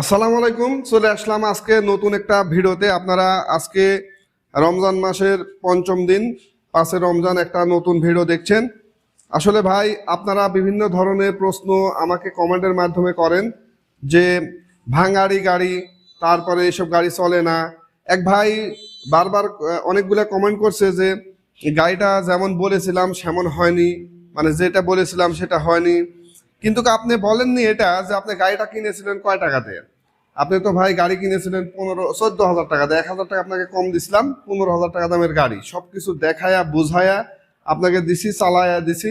আসসালামু আলাইকুম, চলে আসলাম আজকে নতুন একটা ভিডিওতে। আপনারা আজকে রমজান মাসের পঞ্চম দিন পাশে রমজান একটা নতুন ভিডিও দেখছেন। আসলে ভাই, আপনারা বিভিন্ন ধরনের প্রশ্ন আমাকে কমেন্টের মাধ্যমে করেন যে ভাঙাড়ি গাড়ি, তারপরে এসব গাড়ি চলে না। এক ভাই বারবার অনেকগুলো কমেন্ট করছে যে গাড়িটা যেমন বলেছিলাম, সেমন হয়নি। মানে যেটা বলেছিলাম, সেটা হয়নি। কিন্তু আপনি বলেননি এটা যে আপনি গাড়িটা কিনেছিলেন কয় টাকাতে? আপনি তো ভাই গাড়ি কিনেছিলেন পনেরো, চোদ্দ হাজার টাকা এক হাজার টাকা আপনাকে কম দিছিলাম, পনেরো হাজার টাকা দামের গাড়ি। সবকিছু দেখায়া, বুঝায়া আপনাকে দিছি, চালায়া দিছি।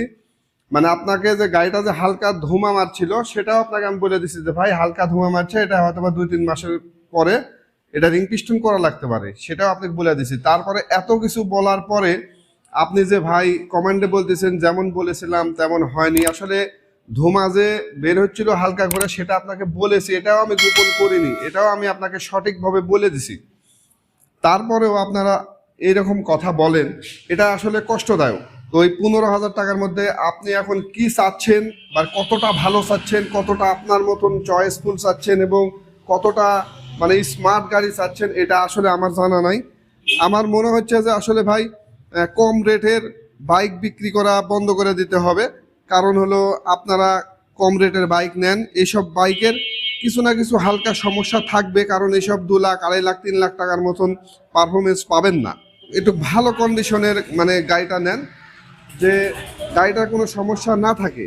মানে আপনাকে যে গাড়িটা যে হালকা ধুমা মারছিল, সেটাও আপনাকে আমি বলে দিছি যে, ভাই, হালকা ধুমা মারছে, এটা হয়তো বা দুই তিন মাসের পরে এটা রিং পিস্টন করা লাগতে পারে। সেটাও আপনাকে বলে দিছি। তারপরে এত কিছু বলার পরে আপনি যে ভাই কমেন্টে বলতেছেন, যেমন বলেছিলাম, তেমন হয়নি। আসলে ধুমা যে বের হচ্ছিল হালকা করে, সেটা আপনাকে বলেছি, এটাও আমি গোপন করিনি, এটাও আমি আপনাকে সঠিকভাবে বলে দিছি। তারপরেও আপনারা এইরকম কথা বলেন, এটা আসলে কষ্টদায়ক। তো ওই পনেরো হাজার টাকার মধ্যে আপনি এখন কি চাচ্ছেন, বা কতটা ভালো চাচ্ছেন, কতটা আপনার মতন চয়েসফুল চাচ্ছেন, এবং কতটা মানে স্মার্ট গাড়ি চাচ্ছেন, এটা আসলে আমার জানা নাই। আমার মনে হচ্ছে যে আসলে ভাই কম রেটের বাইক বিক্রি করা বন্ধ করে দিতে হবে। কারণ হলো আপনারা কম রেটের বাইক নেন। এইসব বাইকের কিছু না কিছু হালকা সমস্যা থাকবে, কারণ এইসব দু লাখ, আড়াই লাখ, তিন লাখ টাকার মতন পারফরমেন্স পাবেন না। একটু ভালো কন্ডিশনের মানে গাড়িটা নেন, যে গাড়িটার কোনো সমস্যা না থাকে।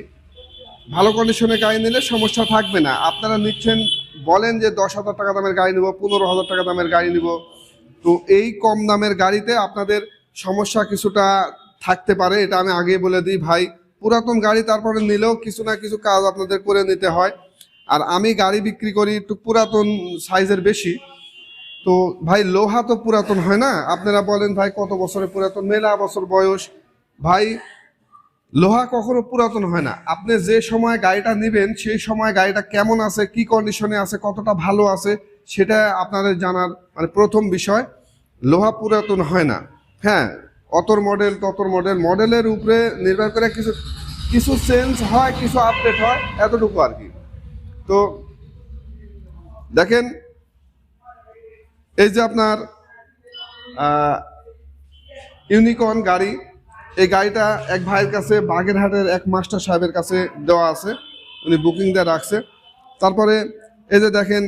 ভালো কন্ডিশনে গাড়ি নিলে সমস্যা থাকবে না। আপনারা নিচ্ছেন, বলেন যে দশ হাজার টাকা দামের গাড়ি নিব, পনেরো হাজার টাকা দামের গাড়ি নিব। তো এই কম দামের গাড়িতে আপনাদের সমস্যা কিছুটা থাকতে পারে, এটা আমি আগেই বলে দিই ভাই। পুরাতন গাড়ি তারপরে নিলেও কিছু না কিছু কাজ আপনাদের করে নিতে হয়। আর আমি গাড়ি বিক্রি করি একটু পুরাতন সাইজের বেশি। তো ভাই, লোহা তো পুরাতন হয় না? আপনারা বলেন ভাই, কত বছরের পুরাতন? মেলা বছর বয়স। ভাই, লোহা কখনো পুরাতন হয় না। আপনি যে সময় গাড়িটা নেবেন, সেই সময় গাড়িটা কেমন আছে, কি কন্ডিশনে আছে, কতটা ভালো আছে, সেটা আপনাদের জানার মানে প্রথম বিষয়, লোহা পুরাতন হয় না। হ্যাঁ অতর মডেল ততর মডেল মডেলের উপরে নির্ভর করে কিছু কিছু চেঞ্জ হয়, কিছু আপডেট হয়, এতটুকু আর কি। তো দেখেন, এই যে আপনার ইউনিকর্ন গাড়ি, এই গাড়িটা এক ভাইয়ের কাছে, বাগেরহাটের এক মাস্টার সাহেবের কাছে দেওয়া আছে। উনি বুকিং দিয়ে রাখছে। তারপরে এই যে দেখেন,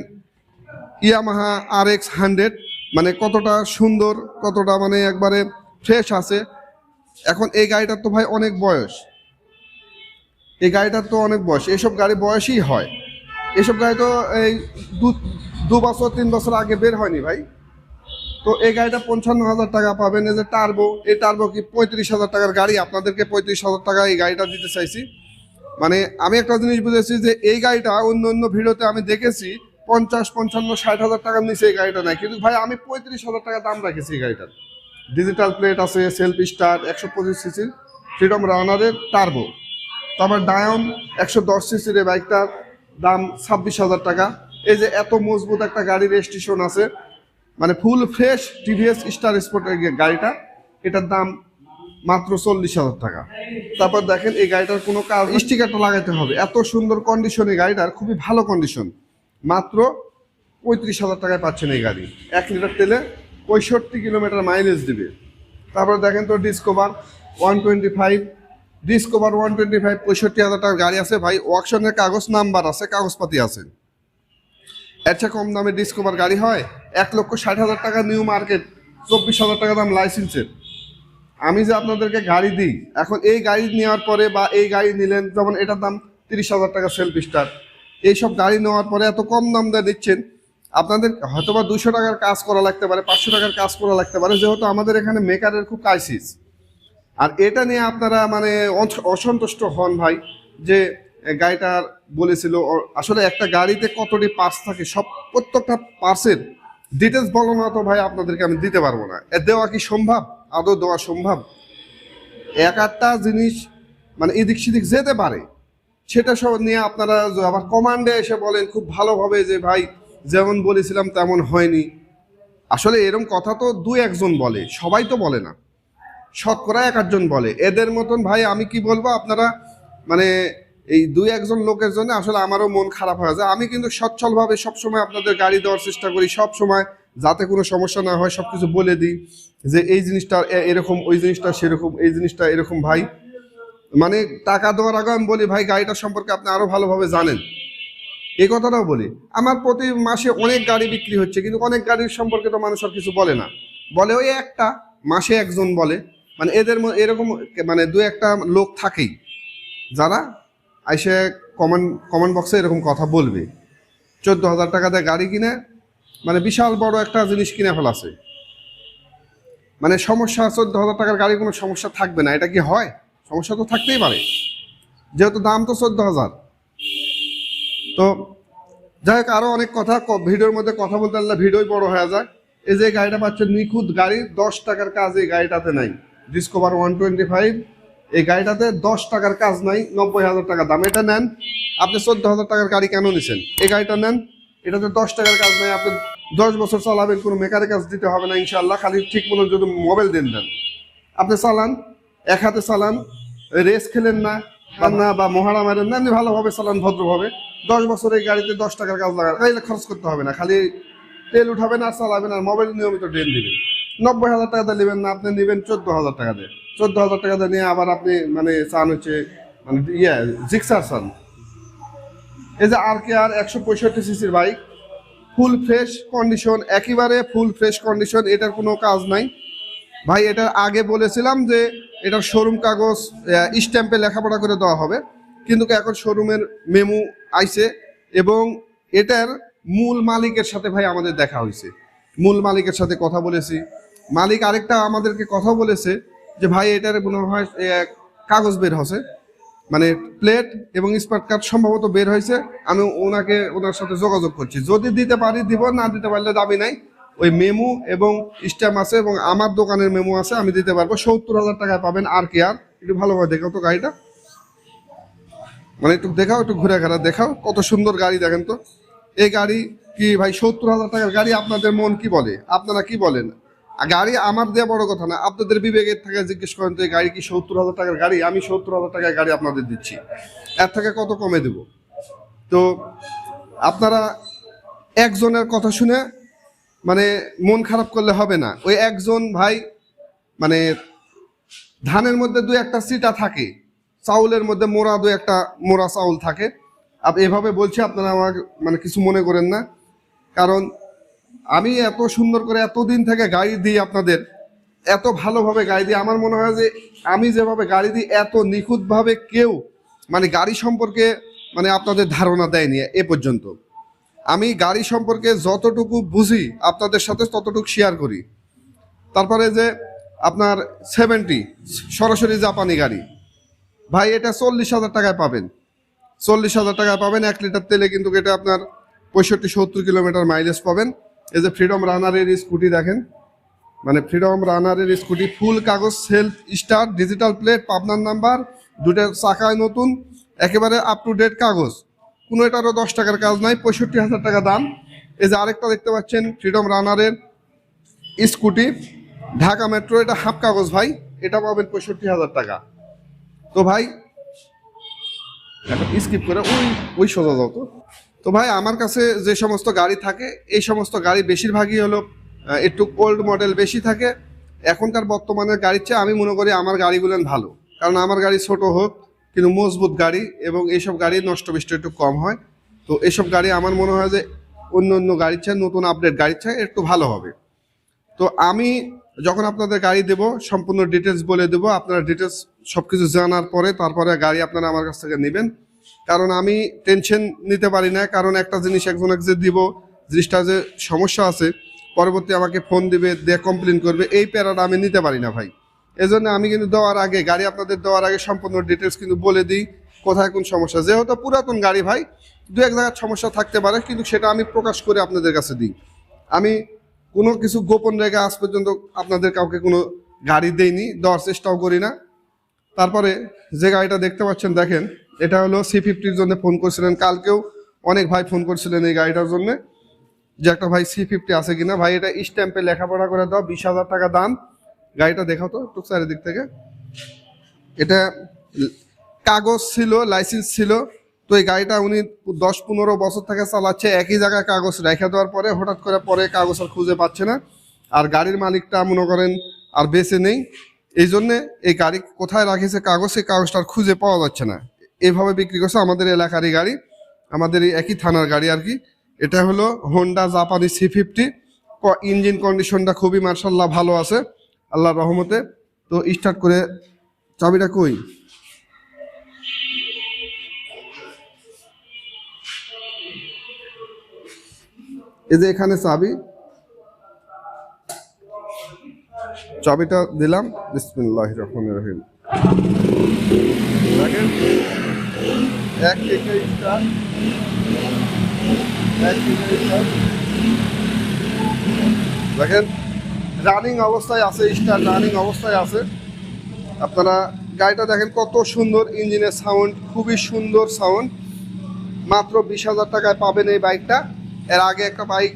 ইয়ামাহা আর এক্স হান্ড্রেড মানে কতটা সুন্দর, কতটা মানে একবারে ফ্রেশ আছে। এখন এই গাড়িটার তো ভাই অনেক বয়স। এই গাড়িটার তো অনেক বয়স। এসব গাড়ি বয়সই হয়। এসব গাড়ি তো এই দু বছর, তিন বছর আগে বের হয়নি ভাই। তো এই গাড়িটা পঞ্চান্ন হাজার টাকা পাবেন। এই যে টার্বো এই টার্বো কি পঁয়ত্রিশ হাজার টাকার গাড়ি? আপনাদেরকে পঁয়ত্রিশ হাজার টাকা এই গাড়িটা দিতে চাইছি। মানে আমি একটা জিনিস বুঝেছি যে এই গাড়িটা অন্য অন্য ভিডিওতে আমি দেখেছি, পঞ্চাশ, পঞ্চান্ন, ষাট হাজার টাকার নিচে এই গাড়িটা নেয় কিন্তু ভাই আমি পঁয়ত্রিশ হাজার টাকা দাম রাখেছি এই গাড়িটার। ডিজিটাল প্লেট আছে সেলফ স্টার্ট একশো পঁচিশ সিসির ফ্রিডম রানারের টার্বো তারপর ডায়ন একশো দশ সিসির এই বাইকটার দাম ছাব্বিশ হাজার টাকা। এই যে এত মজবুত একটা গাড়ি রেজিস্ট্রেশন আছে মানে ফুল ফ্রেশ টিভিএস স্টার স্পোর্টের গাড়িটা, এটার দাম মাত্র চল্লিশ হাজার টাকা। তারপর দেখেন এই গাড়িটার কোনো কাজ স্টিকারটা লাগাতে হবে। এত সুন্দর কন্ডিশন এই গাড়িটার, খুবই ভালো কন্ডিশন মাত্র পঁয়ত্রিশ হাজার টাকায় পাচ্ছেন এই গাড়ি। এক লিটার তেলে পঁয়ষট্টি কিলোমিটার মাইলেজ দিবে। তারপরে দেখেন তো discover one twenty five discover one twenty five পঁয়ষট্টি হাজার টাকার গাড়ি আছে। ভাই ওয়াকশনের কাগজ নাম্বার আছে, কাগজপাতি আছে। এর চেয়ে কম দামে ডিসকভার গাড়ি হয়। এক লক্ষ ষাট হাজার টাকা নিউ মার্কেট চব্বিশ হাজার টাকা দাম লাইসেন্সের আমি যে আপনাদেরকে গাড়ি দিই, এখন এই গাড়ি নেওয়ার পরে বা এই গাড়ি নিলেন, যেমন এটার দাম তিরিশ হাজার টাকা সেলফ স্টার এইসব গাড়ি নেওয়ার পরে এত কম দাম দিয়ে দিচ্ছেন আপনাদের হয়তো বা দুশো টাকার কাজ করা লাগতে পারে, পাঁচশো টাকার কাজ করা লাগতে পারে, যেহেতু আমাদের এখানে মেকারের খুব ক্রাইসিস আর এটা নিয়ে আপনারা মানে অস- অসন্তুষ্ট হন ভাই, যে গাড়িটার বলেছিল আসলে একটা গাড়িতে কতটি পার্স থাকে, সব প্রত্যেকটা পার্সের ডিটেলস বলো না তো ভাই আপনাদেরকে আমি দিতে পারব না। দেওয়া কি সম্ভব? আদৌ দেওয়া সম্ভব? এক একটা জিনিস মানে এদিক সেদিক যেতে পারে, সেটা সব নিয়ে আপনারা আবার কমান্ডে এসে বলেন খুব ভালোভাবে যে ভাই যেমন বলেছিলাম, তেমন হয়নি। আসলে এরকম কথা তো দুই একজন বলে, সবাই তো বলে না। শতকরা এক আধজন বলে। এদের মতন ভাই, আমি কি বলব, আপনারা মানে এই দুই একজন লোকের জন্য আসলে আমারও মন খারাপ হয়ে যায়। আমি কিন্তু সচ্ছলভাবে সবসময় আপনাদের গাড়ি দেওয়ার চেষ্টা করি সব সময় যাতে কোনো সমস্যা না হয় সব কিছু বলে দিই যে, এই জিনিসটা এরকম, ওই জিনিসটা সেরকম, এই জিনিসটা এরকম ভাই। মানে টাকা দেওয়ার আগে আমি বলি, ভাই গাড়িটা সম্পর্কে আপনি আরও ভালোভাবে জানেন। এই কথাটাও বলি। আমার প্রতি মাসে অনেক গাড়ি বিক্রি হচ্ছে, কিন্তু অনেক গাড়ির সম্পর্কে তো মানুষ আর কিছু বলে না। বলে ওই একটা, মাসে একজন বলে মানে এদের এরকম মানে দু একটা লোক থাকেই, যারা এসে কমেন্ট কমেন্ট বক্সে এরকম কথা বলবে। চোদ্দ হাজার টাকা দিয়ে গাড়ি কিনে মানে বিশাল বড় একটা জিনিস কিনে ফেলাছে। মানে সমস্যা, চোদ্দ হাজার টাকার গাড়ি কোনো সমস্যা থাকবে না। এটা কি হয়? সমস্যা তো থাকতেই পারে। যেহেতু দাম তো চোদ্দ হাজার। তো যাই হোক, আরও অনেক কথা। ভিডিওর মধ্যে কথা বলতে পারলে ভিডিওই বড় হয়ে যায়। এই যে গাড়িটা পাচ্ছেন, নিখুঁত গাড়ি, দশ টাকার কাজ এই গাড়িটাতে নাই। ডিসকভার ওয়ান টোয়েন্টি ফাইভ এই গাড়িটাতে দশ টাকার কাজ নাই, নব্বই হাজার টাকা দাম। এটা নেন, আপনি চোদ্দ হাজার টাকার গাড়ি কেন নিছেন? এই গাড়িটা নেন, এটাতে দশ টাকার কাজ নাই, আপনি দশ বছর চালাবেন, কোনো মেকারের কাজ দিতে হবে না ইনশাল্লাহ খালি ঠিক মতো যদি মোবাইল দেন দেন। আপনি চালান, এক হাতে চালান, রেস খেলেন না পান না বা মহারা মারেন না এমনি ভালোভাবে, চালান ভদ্রভাবে। দশ বছর এই গাড়িতে দশ টাকার কাজ লাগান তাইলে খরচ করতে হবে না, খালি তেল উঠাবেন আর চালাবেন আর মোবাইল নিয়মিত ড্রেন দিবেন। নব্বই হাজার টাকা দিয়ে নেবেন না, আপনি নেবেন চোদ্দ হাজার টাকা দিয়ে। চোদ্দ হাজার টাকা দিয়ে নিয়ে আবার আপনি মানে চান হচ্ছে মানে ইয়ে জিক্সার চান। এই যে আর কে আর একশো পঁয়ষট্টি সিসির বাইক ফুল ফ্রেশ কন্ডিশন একেবারে ফুল ফ্রেশ কন্ডিশন এটার কোনো কাজ নাই। ভাই এটার আগে বলেছিলাম যে এটার শোরুম কাগজ স্ট্যাম্পে লেখাপড়া করে দেওয়া হবে। কিন্তু এখন শোরুমের মেমু আইছে এবং এটার মূল মালিকের সাথে ভাই আমাদের দেখা হয়েছে। মূল মালিকের সাথে কথা বলেছি। মালিক আরেকটা আমাদেরকে কথা বলেছে যে, ভাই, এটার মনে হয় কাগজ বের হচ্ছে মানে প্লেট এবং স্মার্ট কার্ড সম্ভবত বের হয়েছে। আমি ওনাকে, ওনার সাথে যোগাযোগ করছি। যদি দিতে পারি, দিব, না দিতে পারলে দাবি নাই। ওই মেমু এবং স্ট্যাম্প আছে এবং আমার দোকানের মেমু আছে, আমি দিতে পারব। সত্তর হাজার টাকায় পাবেন আর কি আর। একটু ভালোভাবে দেখাও তো গাড়িটা। মানে একটু দেখাও, একটু ঘুরে ঘাড়া দেখাও। কত সুন্দর গাড়ি দেখেন তো। এই গাড়ি কি ভাই, সত্তর হাজার টাকার গাড়ি আপনাদের মন কি বলে? আপনারা কি বলেন? গাড়ি আমার দেওয়া বড় কথা না, আপনাদের বিবেকের থেকে জিজ্ঞেস করেন তো, এই গাড়ি কি সত্তর হাজার টাকার গাড়ি? আমি সত্তর হাজার টাকার গাড়ি আপনাদের দিচ্ছি। এর থেকে কত কমে দেব? তো আপনারা একজনের কথা শুনে মানে মন খারাপ করলে হবে না। ওই একজন ভাই মানে ধানের মধ্যে দু একটা সিটা থাকে, চাউলের মধ্যে মোড়া দু একটা মোড়া চাউল থাকে। এভাবে বলছি, আপনারা আমার মানে কিছু মনে করেন না। কারণ আমি এত সুন্দর করে এতদিন থেকে গাড়ি দিই আপনাদের, এত ভালোভাবে গাড়ি দিই, আমার মনে হয় যে আমি যেভাবে গাড়ি দিই, এত নিখুঁতভাবে কেউ মানে গাড়ি সম্পর্কে মানে আপনাদের ধারণা দেয়নি এ পর্যন্ত। আমি গাড়ি সম্পর্কে যতটুকু বুঝি, আপনাদের সাথে ততটুকু শেয়ার করি। তারপরে যে আপনার সেভেন্টি সরাসরি জাপানি গাড়ি। ভাই, এটা চল্লিশ হাজার টাকায় পাবেন। চল্লিশ হাজার টাকায় পাবেন, এক লিটার তেলে কিন্তু এটা আপনার পঁয়ষট্টি, সত্তর কিলোমিটার মাইলেজ পাবেন। এই যে ফ্রিডম রানারের স্কুটি দেখেন। মানে ফ্রিডম রানারের স্কুটি ফুল কাগজ সেলফ স্টার ডিজিটাল প্লেট পাবনার নাম্বার দুটো চাকায় নতুন, একেবারে আপ টু ডেট কাগজ। কোনো এটারও দশ টাকার কাজ নাই, পঁয়ষট্টি হাজার টাকা দাম। এই যে আরেকটা দেখতে পাচ্ছেন ফ্রিডম রানারের স্কুটি, ঢাকা মেট্রো, এটা হাফ কাগজ ভাই, এটা পাবেন পঁয়ষট্টি হাজার টাকা। তো ভাই স্কিপ করে ওই ওই সোজা যাও তো। তো ভাই, আমার কাছে যে সমস্ত গাড়ি থাকে, এই সমস্ত গাড়ি বেশিরভাগই হলো একটু ওল্ড মডেল বেশি থাকে। এখনকার বর্তমানের গাড়ির চেয়ে আমি মনে করি আমার গাড়িগুলো ভালো। কারণ আমার গাড়ি ছোট হোক কিন্তু মজবুত গাড়ি এবং এইসব গাড়ি নষ্ট বেষ্ট একটু কম হয়। তো এইসব গাড়ি আমার মনে হয় যে অন্য অন্য গাড়ির চেয়ে নতুন আপডেট গাড়ির চেয়ে একটু ভালো হবে। তো আমি যখন আপনাদের গাড়ি দেব, সম্পূর্ণ ডিটেলস বলে দেব, আপনারা ডিটেলস সব কিছু জানার পরে তারপরে গাড়ি আপনারা আমার কাছ থেকে নেবেন। কারণ আমি টেনশন নিতে পারি না, কারণ একটা জিনিস একজনকে যে দিব, জিনিসটা যে সমস্যা আছে, পরবর্তী আমাকে ফোন দিবে, দিয়ে কমপ্লেন করবে, এই প্যারাটা আমি নিতে পারি না ভাই। এজন্য আমি কিন্তু দেওয়ার আগে, গাড়ি আপনাদের দেওয়ার আগে সম্পূর্ণ ডিটেলস কিন্তু বলে দিই, কোথায় কোন সমস্যা। যেহেতু পুরাতন গাড়ি ভাই, দু এক জায়গার সমস্যা থাকতে পারে, কিন্তু সেটা আমি প্রকাশ করে আপনাদের কাছে দিই। আমি কোনো কিছু গোপন রেখে আজ পর্যন্ত আপনাদের কাউকে কোনো গাড়ি দেইনি, দেওয়ার চেষ্টাও করি না। তারপরে যে গাড়িটা দেখতে পাচ্ছেন, দেখেন, এটা হলো সি ফিফটির জন্য ফোন করছিলেন। কালকেও অনেক ভাই ফোন করছিলেন এই গাড়িটার জন্য। যে একটা ভাই সি ফিফটি আছে কিনা, ভাই, এটা স্ট্যাম্পে লেখাপড়া করে দাও, বিশ হাজার টাকা দাম। গাড়িটা দেখাও তো একটু চারিদিক থেকে। এটা কাগজ ছিল লাইসেন্স ছিল। তো এই গাড়িটা উনি দশ পনেরো বছর থেকে চালাচ্ছে, একই জায়গায় কাগজ রেখে দেওয়ার পরে হঠাৎ করে পরে কাগজ আর খুঁজে পাচ্ছে না। আর গাড়ির মালিকটা মনে করেন আর বেঁচে নেই। এই জন্যে এই গাড়ি কোথায় রাখিছে কাগজ, সেই কাগজটা খুঁজে পাওয়া যাচ্ছে না। এভাবে বিক্রি করছে আমাদের এলাকারই গাড়ি, আমাদের একই থানার গাড়ি আর কি। এটা হলো হোন্ডা জাপানি সি ফিফটি ইঞ্জিন কন্ডিশনটা খুবই মার্শাল্লাহ ভালো আছে। আল্লাহর রহমতে। তো স্টার্ট করে চাবিটা কই? এই যে এখানে চাবি। চাবিটা দিলাম। বিসমিল্লাহ রহমান রহিম। দেখেন, এক এক দেখেন রানিং অবস্থায় আছে স্টার রানিং অবস্থায় আছে। আপনারা গাড়িটা দেখেন কত সুন্দর ইঞ্জিনের সাউন্ড খুবই সুন্দর সাউন্ড মাত্র বিশ হাজার টাকায় পাবেন এই বাইকটা এর আগে একটা বাইক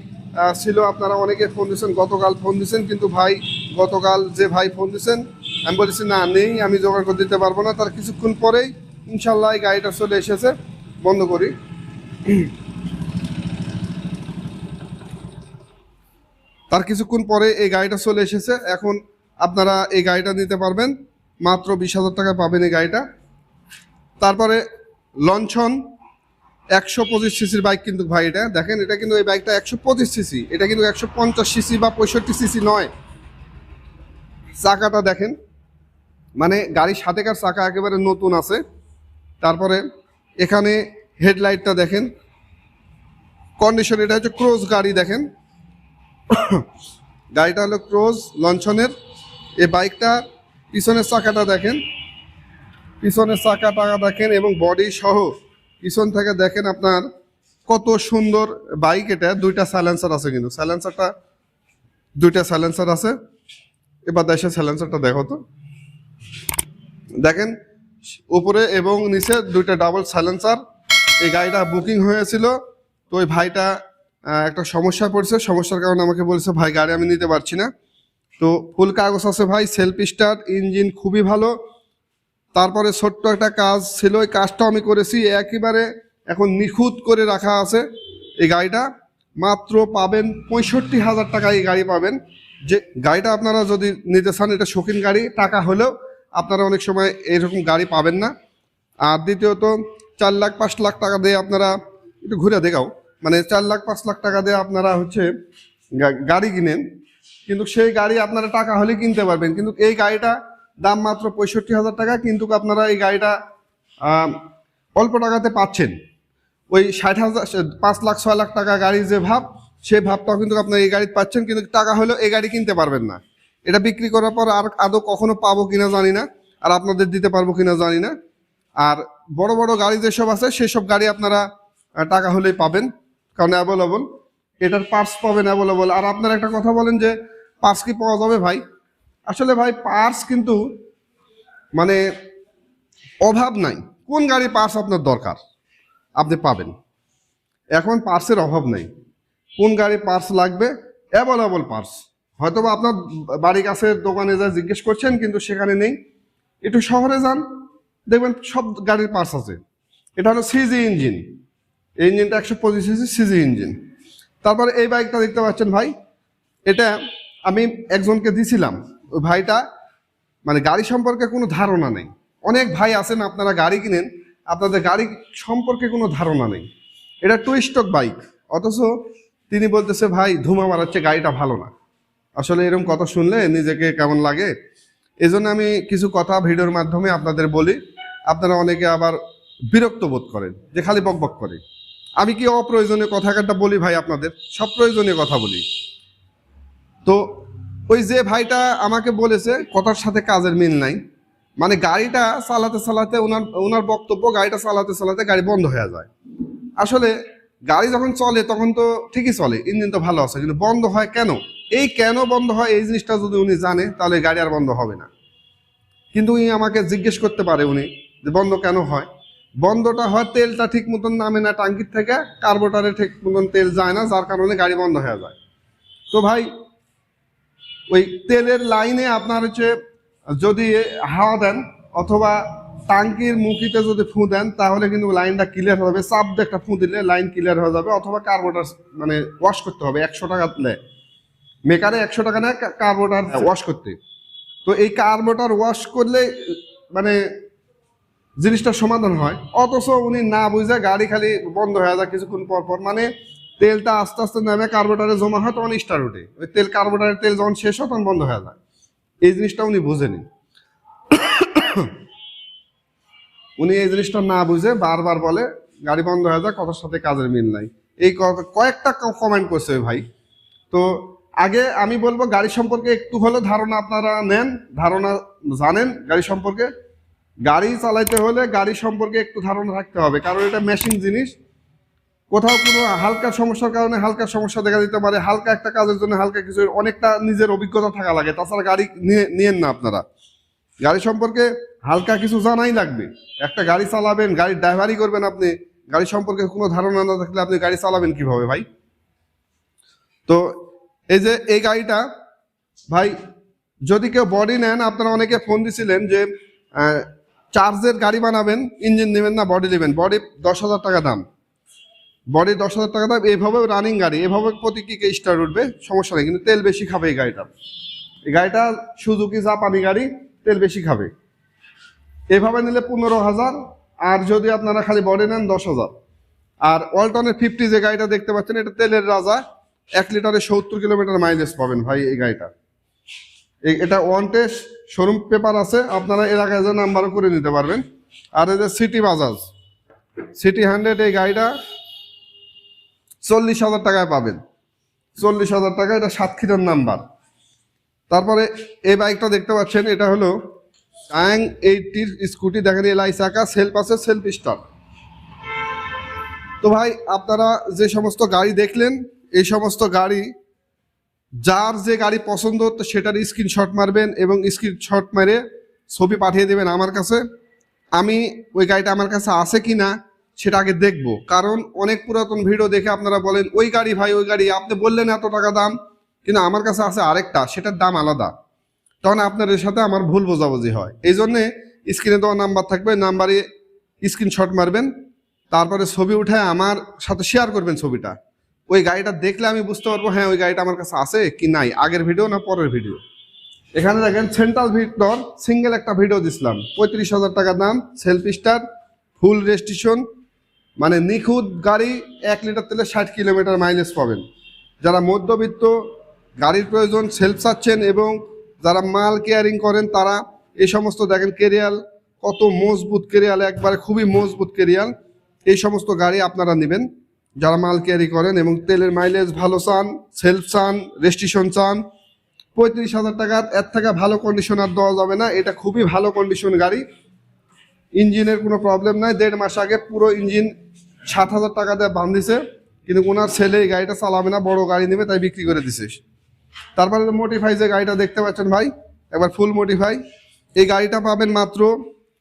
ছিল, আপনারা অনেকে ফোন দিয়েছেন, গতকাল ফোন দিয়েছেন, কিন্তু ভাই, গতকাল যে ভাই ফোন দিয়েছেন, আমি বলেছি, না, নেই, আমি জোগাড় করে দিতে পারব না। তার কিছুক্ষণ পরেই, ইনশাল্লাহ এই গাড়িটা চলে এসেছে। বন্ধ করি। তার কিছুক্ষণ পরে এই গাড়িটা চলে এসেছে। এখন আপনারা এই গাড়িটা নিতে পারবেন। মাত্র বিশ হাজার টাকায় পাবেন এই গাড়িটা। তারপরে লঞ্চন একশো পঁচিশ সিসির বাইক কিন্তু ভাই এটা। দেখেন, এটা কিন্তু এই বাইকটা একশো পঁচিশ সিসি। এটা কিন্তু একশো পঞ্চাশ সিসি বা পঁয়ষট্টি সিসি নয়। চাকাটা দেখেন। মানে গাড়ির সাথেকার চাকা একেবারে নতুন আছে। তারপরে এখানে হেডলাইটটা দেখেন। কন্ডিশন, এটা হচ্ছে ক্রোজ গাড়ি দেখেন। গাড়িটা হলো ক্রোজ লঞ্চনের এই বাইকটা পিছনের চাকাটা দেখেন। পিছনের চাকাটা দেখেন এবং বডি সহ পিছন থেকে দেখেন আপনার কত সুন্দর বাইক এটা। দুইটা সাইলেন্সার আছে কিন্তু। সাইলেন্সারটা দুইটা সাইলেন্সার আছে। এবার দেশের সাইলেন্সারটা দেখো তো। দেখেন, উপরে এবং নিচে দুইটা ডাবল সাইলেন্সার এই গাড়িটা বুকিং হয়েছিল। তো ওই ভাইটা একটা সমস্যা পড়ছে। সমস্যার কারণে আমাকে বলছে, ভাই, গাড়ি আমি নিতে পারছি না। তো ফুল কাগজ আছে ভাই সেলফ স্টার্ট ইঞ্জিন খুবই ভালো। তারপরে ছোট্ট একটা কাজ ছিল, ওই কাজটাও আমি করেছি। একেবারে এখন নিখুঁত করে রাখা আছে এই গাড়িটা। মাত্র পাবেন পঁয়ষট্টি হাজার টাকা এই গাড়ি পাবেন। যে গাড়িটা আপনারা যদি নিতে চান, এটা শৌখিন গাড়ি, টাকা হলেও আপনারা অনেক সময় এরকম গাড়ি পাবেন না। আর দ্বিতীয়ত, চার লাখ, পাঁচ লাখ টাকা দিয়ে আপনারা একটু ঘুরে দেখাও। মানে চার লাখ, পাঁচ লাখ টাকা দিয়ে আপনারা হচ্ছে গাড়ি কিনেন। কিন্তু সেই গাড়ি আপনারা টাকা হলে কিনতে পারবেন। কিন্তু এই গাড়িটা দাম মাত্র পঁয়ষট্টি হাজার টাকা, কিন্তু আপনারা এই গাড়িটা অল্প টাকাতে পাচ্ছেন। ওই ষাট হাজার, পাঁচ লাখ, ছয় লাখ টাকা গাড়ি যে ভাব, সেই ভাবটাও কিন্তু আপনার এই গাড়ি পাচ্ছেন, কিন্তু টাকা হলেও এই গাড়ি কিনতে পারবেন না। এটা বিক্রি করার পর আর আদৌ কখনো পাবো কিনা জানি না, আর আপনাদের দিতে পারব কিনা জানি না। আর বড় বড় গাড়ি যেসব আছে, সেসব গাড়ি আপনারা টাকা হলেই পাবেন। কারণ অ্যাভেলেবল এটার পার্টস পাবেন অ্যাভেলেবল আর আপনারা একটা কথা বলেন যে পার্টস কি পাওয়া যাবে ভাই? আসলে ভাই পার্টস কিন্তু মানে অভাব নাই। কোন গাড়ি পার্টস আপনার দরকার? আপনি পাবেন। এখন পার্টসের অভাব নেই। কোন গাড়ি পার্টস লাগবে? অ্যাভেলেবল পার্টস হয়তো বা আপনার বাড়ির কাছে দোকানে যা জিজ্ঞেস করছেন, কিন্তু সেখানে নেই। একটু শহরে যান, দেখবেন সব গাড়ির পার্টস আছে। এটা হলো সিজি ইঞ্জিন ইঞ্জিনটা একশো পঁচিশ সিসি সিজি ইঞ্জিন তারপরে এই বাইকটা দেখতে পাচ্ছেন ভাই, এটা আমি একজনকে দিছিলাম। ওই ভাইটা মানে গাড়ি সম্পর্কে কোনো ধারণা নেই। অনেক ভাই আছেন, আপনারা গাড়ি কিনেন, আপনাদের গাড়ি সম্পর্কে কোনো ধারণা নেই। এটা টু স্টক বাইক অথচ তিনি বলতেছে, ভাই, ধুমা মারাচ্ছে, গাড়িটা ভালো না। আসলে এরকম কথা শুনলে নিজেকে কেমন লাগে? এই জন্য আমি কিছু কথা ভিডিওর মাধ্যমে আপনাদের বলি। আপনারা অনেকে আবার বিরক্ত বোধ করেন, যে খালি বকবক করে। আমি কি অপ্রয়োজনীয় কথা একটা বলি ভাই আপনাদের? সব প্রয়োজনীয় কথা বলি। তো ওই যে ভাইটা আমাকে বলেছে, কথার সাথে কাজের মিল নাই। মানে গাড়িটা চালাতে চালাতে ওনার ওনার বক্তব্য, গাড়িটা চালাতে চালাতে গাড়ি বন্ধ হয়ে যায়। আসলে গাড়ি যখন চলে, তখন তো ঠিকই চলে, ইঞ্জিন তো ভালো আছে, কিন্তু বন্ধ হয় কেন? এই কেন বন্ধ হয়, এই জিনিসটা যদি উনি জানে, তাহলে গাড়ি আর বন্ধ হবে না। কিন্তু উনি আমাকে জিজ্ঞেস করতে পারে উনি যে বন্ধ কেন হয়? বন্ধটা হয় তেলটা ঠিক মতন নামে না টাঙ্কির থেকে কার্বোটারে ঠিক মতন তেল যায় না যার কারণে গাড়ি বন্ধ হয়ে যায়। তো ভাই ওই তেলের লাইনে আপনার হচ্ছে যদি হাওয়া দেন অথবা টাঙ্কির মুখিতে যদি ফু দেন তাহলে কিন্তু লাইনটা ক্লিয়ার হবে। চাপ দিয়ে একটা ফু দিলে লাইন ক্লিয়ার হয়ে যাবে অথবা কার্বোটার মানে ওয়াশ করতে হবে একশো টাকা দিলে মেকারে একশো টাকা নেয় কার্বোটার ওয়াশ করতে। তো এই কার্বোটার ওয়াশ করলে মানে জিনিসটার সমাধান হয়। অথচ উনি না বুঝে গাড়ি খালি বন্ধ হয়ে যায় কিছুক্ষণ পর পর। মানে তেলটা আস্তে আস্তে নামে কার্বোটারে জমা হয়, তখন স্টার ওঠে। ওই তেল কার্বোটারের তেল যখন শেষ হয়, তখন বন্ধ হয়ে যায়। এই জিনিসটা উনি বুঝেনি। উনি এই জিনিসটা না বুঝে বারবার বলে, গাড়ি বন্ধ হয়ে যায়, কথার সাথে কাজের মিল নাই। এই কয়েকটা কমেন্ট করছে ভাই। তো আগে আমি বলব, গাড়ি সম্পর্কে একটু হলেও ধারণা আপনারা নেন, ধারণা জানেন গাড়ি সম্পর্কে। গাড়ি চালাইতে হলে গাড়ি সম্পর্কে একটু ধারণা রাখতে হবে, কারণ এটা মেশিন জিনিস। কোথাও কোনো হালকা সমস্যার কারণে হালকা সমস্যা দেখা দিতে পারে, হালকা একটা কাজের জন্য হালকা কিছু, অনেকটা নিজের অভিজ্ঞতা থাকা লাগে, তাছাড়া গাড়ি নিয়ে, নিয়েন না আপনারা। গাড়ি সম্পর্কে হালকা কিছু জানাই লাগবে। একটা গাড়ি চালাবেন, গাড়ি ড্রাইভারি করবেন আপনি, গাড়ি সম্পর্কে কোনো ধারণা না থাকলে আপনি গাড়ি চালাবেন কীভাবে ভাই? তো এই যে, এই গাড়িটা, ভাই, যদি কেউ বডি নেন, আপনারা অনেকে ফোন দিছিলেন যে চার্জের গাড়ি বানাবেন, ইঞ্জিন নেবেন না বডি নেবেন। বডি দশ হাজার টাকা দাম। বডি দশ হাজার টাকা দাম এইভাবে রানিং গাড়ি, এভাবে প্রতি কিকে স্টার উঠবে, সমস্যা নেই, কিন্তু তেল বেশি খাবে এই গাড়িটা। এই গাড়িটা সুজুকি জাপানি গাড়ি, তেল বেশি খাবে। এভাবে নিলে পনেরো হাজার, আর যদি আপনারা খালি বডি নেন দশ হাজার। আর ওয়ালটনের ফিফটি যে গাড়িটা দেখতে পাচ্ছেন, এটা তেলের রাজা, এক লিটারে সত্তর কিলোমিটার মাইলেজ পাবেন ভাই এই গাড়িটা। এটা ওয়ান টেস্ট শোরুম পেপার আছে, আপনারা এলাকায় যে নাম্বারও করে নিতে পারবেন। আর এই যে সিটি বাজাজ, সিটি হান্ড্রেড এই গাড়িটা চল্লিশ হাজার টাকায় পাবেন। চল্লিশ হাজার টাকা, এটা সাতক্ষীরার নাম্বার। তারপরে এই বাইকটা দেখতে পাচ্ছেন, এটা হলো ট্যাং এইটির স্কুটি, দেখেন এলআই চাকা সেলফ আছে, সেলফ স্টার তো ভাই, আপনারা যে সমস্ত গাড়ি দেখলেন, এই সমস্ত গাড়ি যার যে গাড়ি পছন্দ তো সেটার স্ক্রিনশট মারবেন এবং স্ক্রিনশট মেরে ছবি পাঠিয়ে দেবেন আমার কাছে। আমি ওই গাড়িটা আমার কাছে আছে কি না সেটা আগে দেখব। কারণ অনেক পুরাতন ভিডিও দেখে আপনারা বলেন, ওই গাড়ি ভাই, ওই গাড়ি, আপনি বললেন এত টাকা দাম। কিন্তু আমার কাছে আছে আরেকটা, সেটার দাম আলাদা। তখন আপনার এর সাথে আমার ভুল বোঝাবুঝি হয়। এই জন্যে স্ক্রিনে দেওয়া নাম্বার থাকবে নাম্বারে স্ক্রিনশট মারবেন, তারপরে ছবি উঠায় আমার সাথে শেয়ার করবেন ছবিটা। ওই গাড়িটা দেখলে আমি বুঝতে পারব হ্যাঁ ওই গাড়িটা আমার কাছে আছে কি নাই, আগের ভিডিও না পরের ভিডিও এখানে দেখেন সেন্ট্রাল ভিক্টর সিঙ্গেল একটা ভিডিও দিছিলাম। পঁয়ত্রিশ হাজার টাকা দাম সেলফ স্টার ফুল রেজিস্ট্রেশন মানে নিখুঁত গাড়ি এক লিটার তেলে ষাট কিলোমিটার মাইলেজ পাবেন। যারা মধ্যবিত্ত, গাড়ির প্রয়োজন সেলফ চাচ্ছেন এবং যারা মাল কেয়ারিং করেন, তারা এই সমস্ত দেখেন কেরিয়াল, কত মজবুত কেরিয়াল, একবারে খুবই মজবুত কেরিয়াল, এই সমস্ত গাড়ি আপনারা নেবেন। যারা মাল ক্যারি করেন এবং তেলের মাইলেজ ভালো চান সেলফ চান রেজিস্ট্রেশন চান, পঁয়ত্রিশ হাজার টাকার এর থেকে ভালো কন্ডিশন আর দেওয়া যাবে না। এটা খুবই ভালো কন্ডিশন গাড়ি। ইঞ্জিনের কোনো প্রবলেম নাই। দেড় মাস আগে পুরো ইঞ্জিন সাত হাজার টাকা দিয়ে বান্ধিছে কিন্তু ওনার ছেলে এই গাড়িটা চালাবে না, বড় গাড়ি নেবে, তাই বিক্রি করে দিছে। তারপরে মোটিফাই যে গাড়িটা দেখতে পাচ্ছেন ভাই, একবার ফুল মোটিফাই এই গাড়িটা পাবেন মাত্র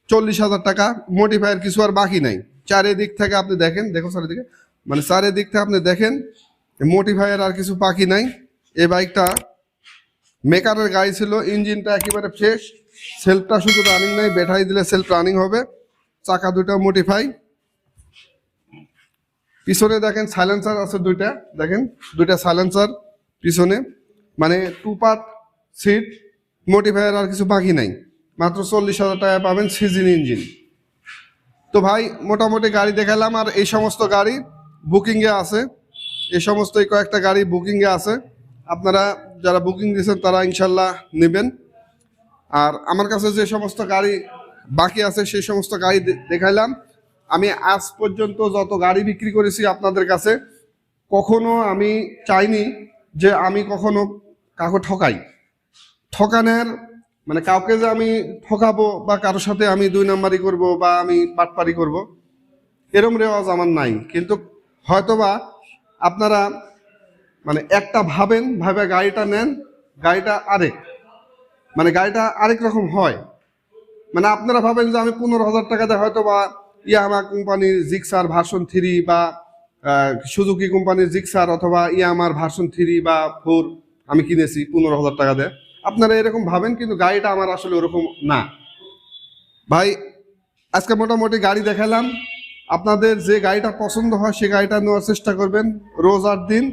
চল্লিশ হাজার টাকা। মোটিফাইয়ের কিছু আর বাকি নাই। চারিদিক থেকে আপনি দেখেন, দেখো চারিদিকে। মানে চারিদিক থেকে আপনি দেখেন মোটিফাইয়ের আর কিছু পাখি নাই। এই বাইকটা মেকারের গাড়ি ছিল ইঞ্জিনটা একেবারে ফ্রেশ সেলফটা শুধু রানিং নাই ব্যাটারি দিলে সেলফ রানিং হবে। চাকা দুটা মোটিফাই পিছনে দেখেন সাইলেন্সার আছে দুইটা দেখেন দুইটা সাইলেন্সার পিছনে। মানে টু পার্ট সিট মোটিফায়ার আর কিছু বাকি নাই। মাত্র চল্লিশ হাজার টাকা পাবেন সিজিন ইঞ্জিন তো ভাই মোটামুটি গাড়ি দেখালাম আর এই সমস্ত গাড়ি বুকিংয়ে আছে। এই সমস্ত কয়েকটা গাড়ি বুকিংয়ে আছে। আপনারা যারা বুকিং দিয়েছেন, তারা ইনশাল্লাহ নেবেন। আর আমার কাছে যে সমস্ত গাড়ি বাকি আছে, সেই সমস্ত গাড়ি দেখাইলাম। আমি আজ পর্যন্ত যত গাড়ি বিক্রি করেছি আপনাদের কাছে, কখনো আমি চাইনি যে আমি কখনো কাউকে ঠকাই। ঠকানের মানে কাউকে যে আমি ঠকাবো বা কারোর সাথে আমি দুই নাম্বারি করব বা আমি পাটপারি করব, এরম রেওয়াজ আমার নাই। কিন্তু হয়তোবা আপনারা মানে একটা ভাবেন, ভাবে গাড়িটা নেন, গাড়িটা আরেক। মানে গাড়িটা আরেক রকম হয়। মানে আপনারা ভাবেন যে আমি পনেরো হাজার টাকাতে হয়তো বা ইয়ামা কোম্পানির জিক্সার ভার্সন থ্রি বা সুজুকি কোম্পানির জিক্সার অথবা ইয়ামার ভার্সন থ্রি বা ফোর আমি কিনেছি পনেরো হাজার টাকা দিয়ে। আপনারা এরকম ভাবেন, কিন্তু গাড়িটা আমার আসলে ওরকম না। ভাই, আজকে মোটামুটি গাড়ি দেখালাম। আপনাদের যে গাড়িটা পছন্দ হয় সেই গাড়িটা নেওয়ার চেষ্টা করবেন রোজার দিন।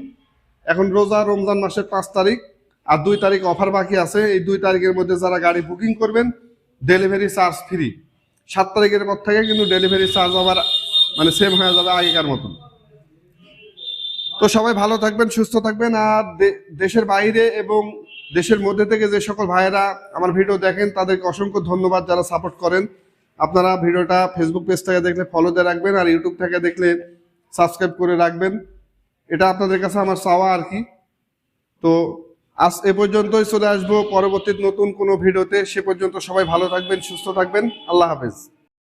এখন রোজা রমজান মাসের পাঁচ তারিখ আর দুই তারিখ অফার বাকি আছে। এই দুই তারিখের মধ্যে যারা গাড়ি বুকিং করবেন ডেলিভারি চার্জ ফ্রি সাত তারিখের পর থেকে কিন্তু ডেলিভারি চার্জ আবার মানে সেম হয়ে যাবে আগেকার মতন। তো সবাই ভালো থাকবেন, সুস্থ থাকবেন আর দেশের বাইরে এবং দেশের মধ্যে থেকে যে সকল ভাইয়েরা আমার ভিডিও দেখেন, তাদেরকে অসংখ্য ধন্যবাদ যারা সাপোর্ট করেন। আপনারা ভিডিওটা ফেসবুক পেজ থেকে দেখলে ফলো দিয়ে রাখবেন আর ইউটিউব থেকে দেখলে সাবস্ক্রাইব করে রাখবেন। এটা আপনাদের কাছে আমার চাওয়া আর কি। তো আজ এ পর্যন্তই চলে আসব। পরবর্তী নতুন কোনো ভিডিওতে সে পর্যন্ত সবাই ভালো থাকবেন, সুস্থ থাকবেন। আল্লাহ হাফেজ।